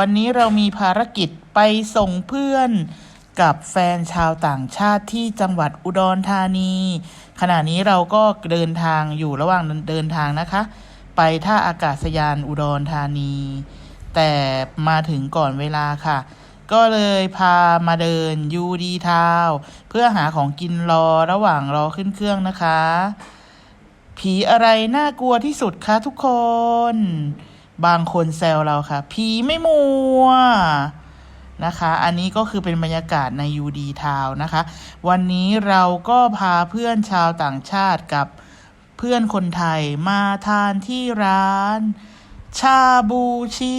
วันนี้เรามีภารกิจไปส่งเพื่อน กับแฟนชาวต่างชาติที่จังหวัดอุดรธานี ขณะนี้เราก็เดินทางอยู่ระหว่างเดินทางนะคะ ไปท่าอากาศยานอุดรธานี แต่มาถึงก่อนเวลาค่ะ ก็เลยพามาเดินยูดีทาวเพื่อหาของกินรอระหว่างรอขึ้นเครื่องนะคะ ผีอะไรน่ากลัวที่สุดคะทุกคน บางคนแซวเราค่ะ ผีไม่มัวนะคะ อันนี้ก็คือเป็นบรรยากาศในยูดีทาวนะคะ วันนี้เราก็พาเพื่อนชาวต่างชาติกับเพื่อนคนไทยมาทานที่ร้าน ชาบูชิ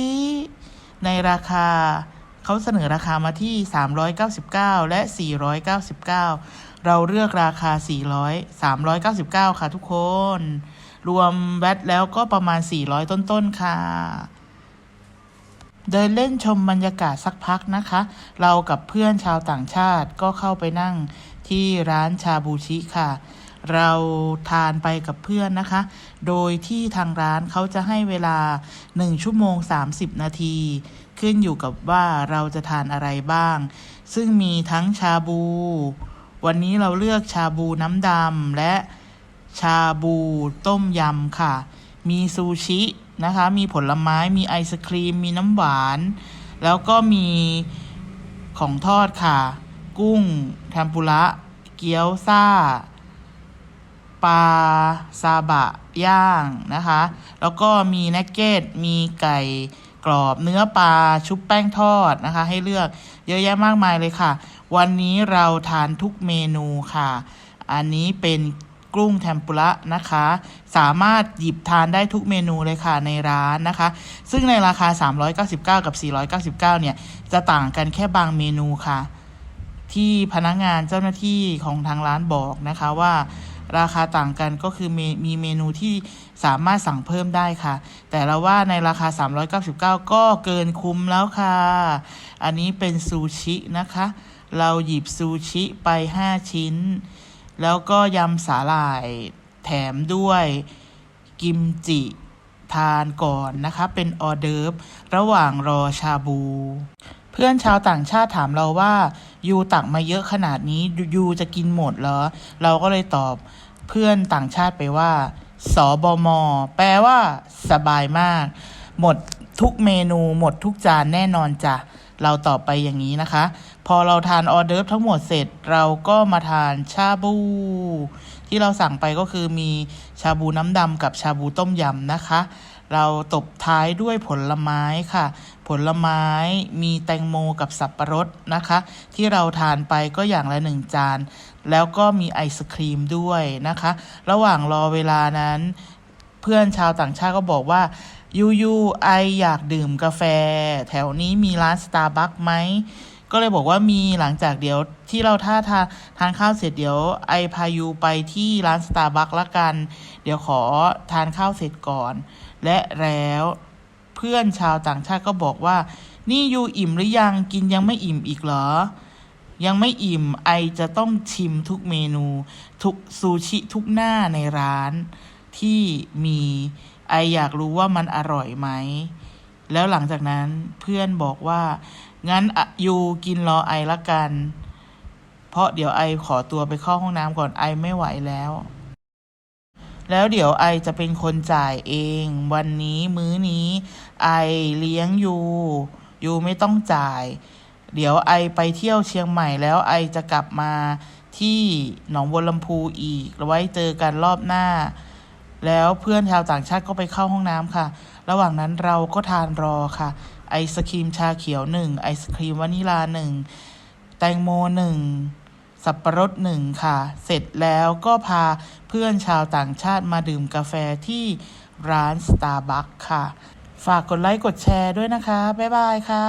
ในราคาเขาเสนอราคามาที่ 399 และ 499 เราเลือกราคา 400 399 ค่ะทุกคน รวมแวตแล้วก็ประมาณ 400 ต้นๆค่ะ เดินเล่นชมบรรยากาศสักพักนะคะ เรากับเพื่อนชาวต่างชาติก็เข้าไปนั่งที่ร้านชาบูชิค่ะ เราทานไปกับเพื่อนนะคะ โดยที่ทางร้านเขาจะให้เวลา 1 ชั่วโมง 30 นาที ขึ้นอยู่กับว่าเราจะทานอะไรบ้าง ซึ่งมีทั้งชาบู วันนี้เราเลือกชาบูน้ำดำและ ชาบู ต้มยำค่ะ มีซูชินะคะ มีผลไม้ มีไอศครีม มีน้ำหวาน แล้วก็มีของทอดค่ะ กุ้งเทมปุระ เกี๊ยวซ่า ปลาซาบะ ย่างนะคะ แล้วก็มีนักเก็ต มีไก่กรอบ เนื้อปลา ชุบแป้งทอดนะคะ ให้เลือกเยอะแยะมากมายเลยค่ะ วันนี้เราทานทุกเมนูค่ะ อันนี้เป็น กุ้งเทมปุระนะคะ สามารถหยิบทานได้ทุกเมนูเลยค่ะในร้านนะคะ ซึ่งในราคา 399 กับ 499 เนี่ย จะต่างกันแค่บางเมนูค่ะ ที่พนักงานเจ้าหน้าที่ของทางร้านบอกนะคะว่าราคาต่างกันก็คือมมีเมนูที่สามารถสั่งเพิ่มได้ค่ะ แต่เราว่าในราคา 399 ก็เกินคุ้มแล้วค่ะ อันนี้เป็นซูชินะคะ เราหยิบซูชิไป 5 ชิ้น แล้วก็ยำสาหร่ายแถมด้วยกิมจิทานก่อนนะคะ เป็นออเดิร์ฟระหว่างรอชาบู เพื่อนชาวต่างชาติถามเราว่ายูตักมาเยอะขนาดนี้ยูจะกินหมดเหรอ เราก็เลยตอบเพื่อนต่างชาติไปว่าสบม แปลว่า สบายมาก หมดทุกเมนูหมดทุกจานแน่นอนจ้ะ เราตอบไปอย่างนี้นะคะ พอเราทานออเดิร์ฟทั้งหมดเสร็จเราก็มาทานชาบู ที่เราสั่งไปก็คือมีชาบูน้ำดำกับชาบูต้มยำนะคะ เราตบท้ายด้วยผลไม้ค่ะ ผลไม้มีแตงโมกับสับปะรดนะคะ ที่เราทานไปก็อย่างละหนึ่งจาน แล้วก็มีไอศครีมด้วยนะคะ ระหว่างรอเวลานั้น เพื่อนชาวต่างชาติก็บอกว่ายูยูไออยากดื่มกาแฟ แถวนี้มีร้านสตาร์บัคไหม ก็เลยบอกว่ามีหลังจากเดี๋ยวที่เราท่าทานทานข้าวเสร็จเดี๋ยวไอพายูไปที่ร้านสตาร์บัคละกัน เดี๋ยวขอทานข้าวเสร็จก่อน และแล้วเพื่อนชาวต่างชาติก็บอกว่า นี่ยูอิ่มหรือยังกินยังไม่อิ่มอีกเหรอ ยังไม่อิ่มไอจะต้องชิมทุกเมนู ทุกซูชิทุกหน้าในร้านที่มีไออยากรู้ว่ามันอร่อยไหม แล้วหลังจากนั้นเพื่อนบอกว่า งั้นอยูกินรอไอละกัน เพราะเดี๋ยวไอขอตัวไปเข้าห้องน้ำก่อนไอไม่ไหวแล้ว แล้วเดี๋ยวไอจะเป็นคนจ่ายเอง วันนี้มื้อนี้ ไอเลี้ยงยูยูไม่ต้องจ่าย เดี๋ยวไอไปเที่ยวเชียงใหม่แล้วไอจะกลับมาที่หนองบัวลำพูอีกไว้เจอกันรอบหน้า แล้วเพื่อนชาวต่างชาติก็ไปเข้าห้องน้ำค่ะ ระหว่างนั้นเราก็ทานรอค่ะ ไอศครีมชาเขียวหนึ่งไอศครีมวานิลาหนึ่งแตงโมหนึ่งสับประรดหนึ่งค่ะ เสร็จแล้วก็พาเพื่อนชาวต่างชาติมาดื่มกาแฟที่ร้านสตาร์บัคค่ะ ฝากกดไลค์กดแชร์ด้วยนะคะ บ๊ายบายค่ะ